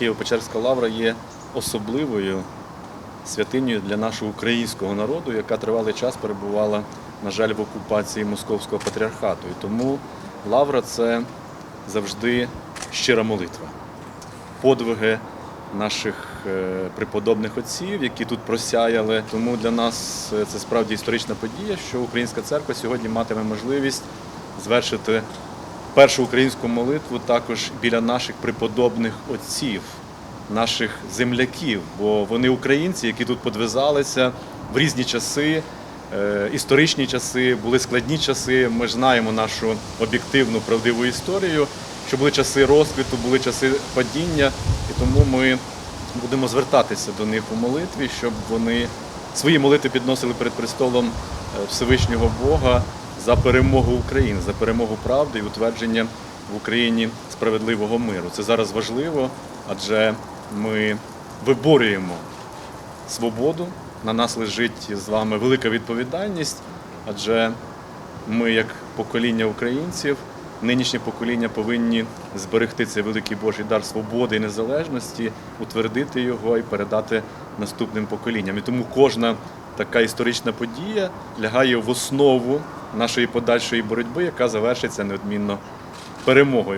Києво-Печерська лавра є особливою святиною для нашого українського народу, яка тривалий час перебувала, на жаль, в окупації Московського патріархату. І тому лавра це завжди щира молитва. Подвиги наших е, преподобних отців, які тут просяяли. Тому для нас е, це справді історична подія, що українська церква сьогодні матиме можливість звершити першу українську молитву також біля наших преподобних отців, наших земляків, бо вони українці, які тут подвизалися в різні часи. е, Історичні часи, були складні часи. Ми ж знаємо нашу об'єктивну правдиву історію, що були часи розквіту, були часи падіння, і тому ми будемо звертатися до них у молитві, щоб вони свої молитви підносили перед престолом е, Всевишнього Бога за перемогу України, за перемогу правди і утвердження в Україні справедливого миру. Це зараз важливо, адже ми виборюємо свободу. На нас лежить з вами велика відповідальність, адже ми, як покоління українців, нинішнє покоління повинні зберегти цей великий Божий дар свободи і незалежності, утвердити його і передати наступним поколінням. І тому кожна така історична подія лягає в основу нашої подальшої боротьби, яка завершиться неодмінно перемогою.